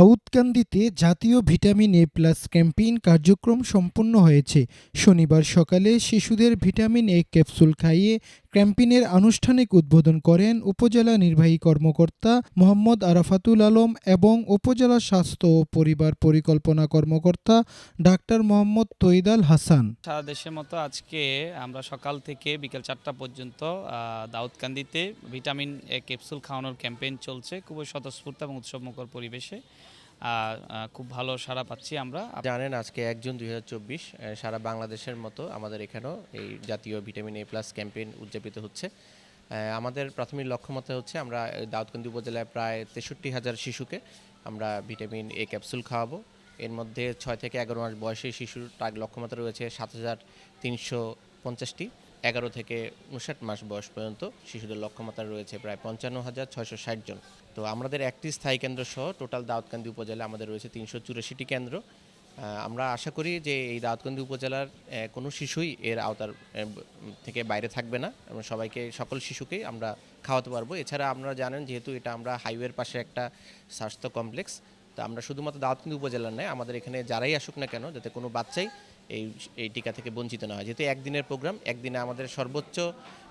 দাউদকান্দিতে জাতীয় vitamin A plus campaign কার্যক্রম সম্পন্ন হয়েছে। শনিবার সকালে শিশুদের ভিটামিন এ ক্যাপসুল খাইয়ে ক্যাম্পেইনের আনুষ্ঠানিক উদ্বোধন করেন উপজেলা নির্বাহী কর্মকর্তা মোহাম্মদ আরাফাতুল আলম এবং উপজেলা স্বাস্থ্য ও পরিবার পরিকল্পনা কর্মকর্তা ডাক্তার মোহাম্মদ তৈদাল হাসান। সারা দেশের মতো আজকে আমরা সকাল থেকে বিকেল চারটা পর্যন্ত দাউদকান্দিতে ভিটামিন এ ক্যাপসুল খাওয়ানোর ক্যাম্পেইন চলছে। খুবই স্বতঃস্ফূর্ত এবং উৎসবমুখর পরিবেশে। খুব ভালো সাড়া পাচ্ছি আমরা। জানেন, আজকে এক জুন দুই হাজার চব্বিশ সারা বাংলাদেশের মতো আমাদের এখানেও এই জাতীয় ভিটামিন এ প্লাস ক্যাম্পেইন উদযাপিত হচ্ছে। আমাদের প্রাথমিক লক্ষ্যমাত্রা হচ্ছে আমরা দাউদকান্দি উপজেলায় প্রায় তেষট্টি হাজার শিশুকে আমরা ভিটামিন এ ক্যাপসুল খাওয়াবো। এর মধ্যে ছয় থেকে এগারো মাস বয়সী শিশুর টার্গ লক্ষ্যমাত্রা রয়েছে সাত হাজার তিনশো পঞ্চাশটি। এগারো থেকে উনষাট মাস বয়স পর্যন্ত শিশুদের লক্ষ্যমাত্রা রয়েছে প্রায় পঞ্চান্ন হাজার ছয়শো ষাট জন। তো আমাদের একটি স্থায়ী কেন্দ্র সহ টোটাল দাউদকান্দি উপজেলা আমাদের রয়েছে তিনশো চুরাশিটি কেন্দ্র। আমরা আশা করি যে এই দাউদকান্দি উপজেলার কোনো শিশুই এর আওতার থেকে বাইরে থাকবে না এবং সবাইকে, সকল শিশুকেই আমরা খাওয়াতে পারব। এছাড়া আপনারা জানেন যেহেতু এটা আমরা হাইওয়ের পাশে একটা স্বাস্থ্য কমপ্লেক্স, তো আমরা শুধুমাত্র দাউদকান্দি উপজেলার নয়, আমাদের এখানে যারাই আসুক না কেন, যাতে কোনো বাচ্চাই এই এই টিকা থেকে বঞ্চিত না হয়। যেহেতু একদিনের প্রোগ্রাম, একদিনে আমাদের সর্বোচ্চ,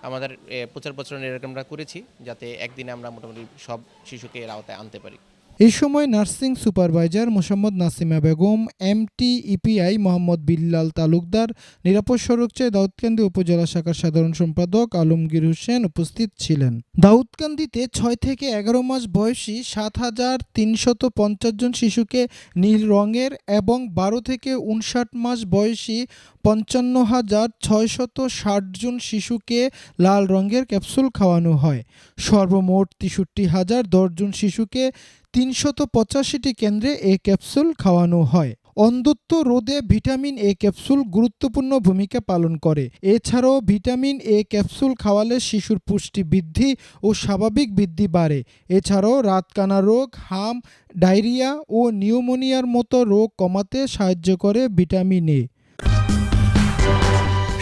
আমাদের প্রচার প্রচারণা এরকম আমরা করেছি, যাতে একদিনে আমরা মোটামুটি সব শিশুকে এর আওতায় আনতে পারি। এই সময় nursing supervisor Mohammad Nasima Begum, MT, EPI Mohammad Billal Talukdar, নিরাপদ সড়কচায় দাউদকান্দি উপজেলা শাখার সাধারণ সম্পাদক আলমগীর হোসেন উপস্থিত ছিলেন। দাউদকান্দিতে ছয় থেকে এগারো মাস বয়সী সাত হাজার তিনশত পঞ্চাশ জন শিশুকে নীল রঙের এবং বারো থেকে উনষাট মাস বয়সী পঞ্চান্ন হাজার ছয়শত ষাট জন শিশুকে লাল রঙের ক্যাপসুল খাওয়ানো হয়। সর্বমোট তেষট্টি হাজার দশজন শিশুকে তিনশত পঁচাশিটি কেন্দ্রে এ ক্যাপসুল খাওয়ানো হয়। অন্ধত্ব রোধে ভিটামিন এ ক্যাপসুল গুরুত্বপূর্ণ ভূমিকা পালন করে। এছাড়াও ভিটামিন এ ক্যাপসুল খাওয়ালে শিশুর পুষ্টি বৃদ্ধি ও স্বাভাবিক বৃদ্ধি বাড়ে। এছাড়াও রাতকানা রোগ, হাম, ডায়রিয়া ও নিউমোনিয়ার মতো রোগ কমাতে সাহায্য করে ভিটামিন এ।